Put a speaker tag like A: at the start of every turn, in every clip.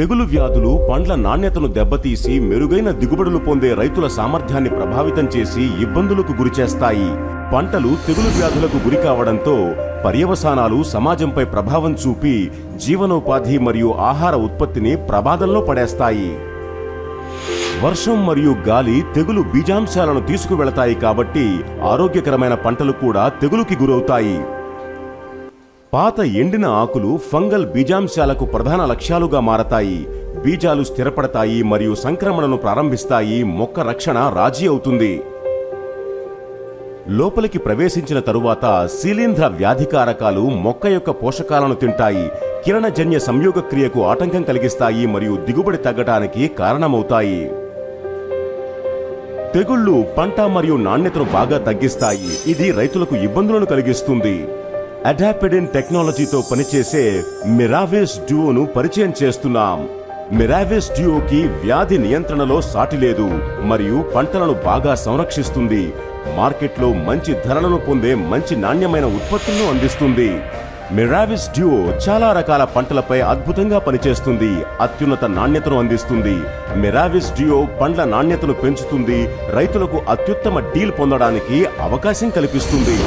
A: తెగులు వ్యాధులు పండ్ల నాణ్యతను దెబ్బతీసి మెరుగైన దిగుబడులు పొందే రైతుల సామర్థ్యాన్ని ప్రభావితం చేసి ఇబ్బందులకు గురిచేస్తాయి పంటలు తెగులు వ్యాధులకు గురి కావడంతో పర్యవసానాలు సమాజంపై ప్రభావం చూపి జీవనోపాధి మరియు ఆహార ఉత్పత్తిని ప్రమాదంలో పడేస్తాయి. వర్షం మరియు గాలి తెగులు బీజాంశాలను తీసుకువెళతాయి కాబట్టి ఆరోగ్యకరమైన పంటలు కూడా తెగులుకి గురవుతాయి. పాత ఎండిన ఆకులు ఫంగల్ బీజాంశాలకు ప్రధాన లక్ష్యాలుగా మారతాయి. బీజాలు స్థిరపడతాయి మరియు సంక్రమణను ప్రారంభిస్తాయి. మొక్క రక్షణ రాజీ అవుతుంది. లోపలికి ప్రవేశించిన తరువాత శిలీంధ్ర వ్యాధికారకాలు మొక్క యొక్క పోషకాలను తింటాయి. కిరణజన్య సంయోగ క్రియకు ఆటంకం కలిగిస్తాయి మరియు దిగుబడి తగ్గటానికి కారణమవుతాయి. తెగుళ్ళు పంట మరియు నాణ్యతను బాగా తగ్గిస్తాయి. ఇది రైతులకు ఇబ్బందులను కలిగిస్తుంది. అడాపిడిన్ టెక్నాలజీతో పనిచేసే మిరావేస్ డ్యూను పరిచయం చేస్తున్నాం. మిరావేస్ డ్యూకి వ్యాధి నియంత్రణలో సాటి లేదు మరియు పంటలను బాగా సంరక్షిస్తుంది. మార్కెట్లో మంచి ధరలను పొందే మంచి నాణ్యమైన ఉత్పత్తులను అందిస్తుంది. మిరావిస్ డ్యూ చాలా రకాల పంటలపై అద్భుతంగా పనిచేస్తుంది అత్యున్నత నాణ్యతను అందిస్తుంది. మిరావిస్ డ్యూ పండ్ల నాణ్యతను పెంచుతుంది రైతులకు అత్యుత్తమ డీల్ పొందడానికి అవకాశం కల్పిస్తుంది.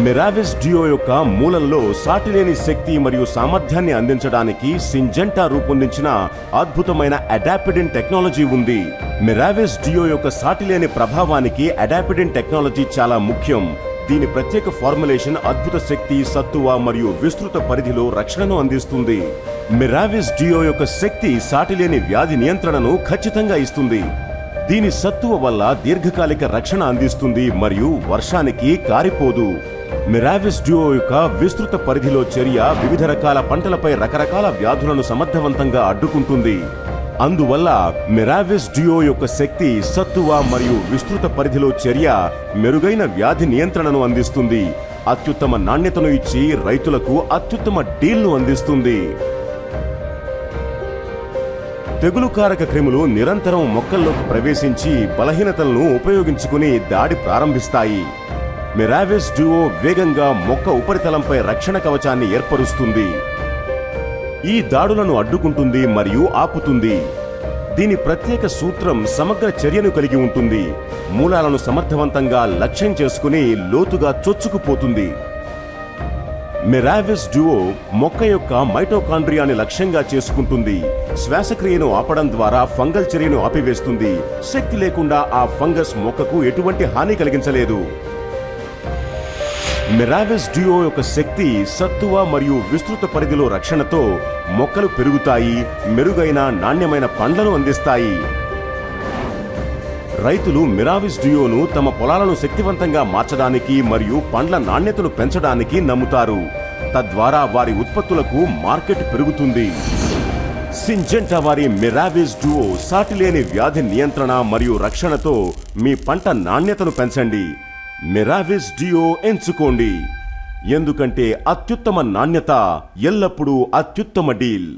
A: మిరావిస్ డియో యొక్క మూలంలో సాటిలేని శక్తి మరియు సామర్థ్యాన్ని అందించడానికి సింజెంటా రూపొందించిన అద్భుతమైన అడాపిడిన్ టెక్నాలజీ ఉంది. మిరావిస్ డియో యొక్క సాటిలేని ప్రభావానికి అడాపిడిన్ టెక్నాలజీ చాలా ముఖ్యం. దీని ప్రత్యేక ఫార్ములేషన్ అద్భుత శక్తి సత్తువ మరియు విస్తృత పరిధిలో రక్షణను అందిస్తుంది. మిరావిస్ డియో యొక్క శక్తి సాటిలేని వ్యాధి నియంత్రణను ఖచ్చితంగా ఇస్తుంది. దీని సత్తువ వల్ల దీర్ఘకాలిక రక్షణ అందిస్తుంది మరియు వర్షానికి కారిపోదు. మిరావిస్ డ్యూో యొక్క విస్తృత పరిధిలో చర్య వివిధ రకాల పంటలపై రకరకాల వ్యాధులను సమర్థవంతంగా అడ్డుకుంటుంది. అందువల్ల మిరావిస్ డ్యూో యొక్క శక్తి సత్తువ మరియు విస్తృత పరిధిలో చర్య మెరుగైన వ్యాధి నియంత్రణను అందిస్తుంది. అత్యుత్తమ నాణ్యతను ఇచ్చి రైతులకు అత్యుత్తమ డీల్ను అందిస్తుంది. తెగులుకారక క్రిములు నిరంతరం మొక్కల్లోకి ప్రవేశించి బలహీనతలను ఉపయోగించుకుని దాడి ప్రారంభిస్తాయి. మిరావిస్ డ్యూో వేగంగా మొక్క ఉపరితలంపై రక్షణ కవచాన్ని ఏర్పరుస్తుంది. ఈ దాడులను అడ్డుకుంటుంది మరియు ఆపుతుంది. దీని ప్రత్యేక సూత్రం సమగ్ర చర్యను కలిగి ఉంటుంది. మూలాలను సమర్థవంతంగా లక్ష్యం చేసుకుని లోతుగా చొచ్చుకుపోతుంది. మిరావిస్ డ్యూో మొక్క యొక్క మైటోకాండ్రియాని లక్ష్యంగా చేసుకుంటుంది. శ్వాసక్రియను ఆపడం ద్వారా ఫంగల్ చర్యను ఆపివేస్తుంది. శక్తి లేకుండా ఆ ఫంగస్ మొక్కకు ఎటువంటి హాని కలిగించలేదు. మిరావిస్ డ్యూో యొక్క శక్తి సత్తువ మరియు విస్తృత పరిధిలో రక్షణతో మొక్కలు పెరుగుతాయి మెరుగైన నాణ్యమైన పండ్లను అందిస్తాయి. రైతులు మిరావిస్ డియోను తమ పొలాలను శక్తివంతంగా మార్చడానికి మరియు పండ్ల నాణ్యతను పెంచడానికి నమ్ముతారు. తద్వారా వారి ఉత్పత్తులకు మార్కెట్ పెరుగుతుంది. సింజెంటా వారి మిరావిస్ డ్యూో సాటిలేని వ్యాధి నియంత్రణ మరియు రక్షణతో మీ పంట నాణ్యతను పెంచండి. మిరావిస్ డియో ఎంచుకోండి. ఎందుకంటే అత్యుత్తమ నాణ్యత ఎల్లప్పుడూ అత్యుత్తమ డీల్.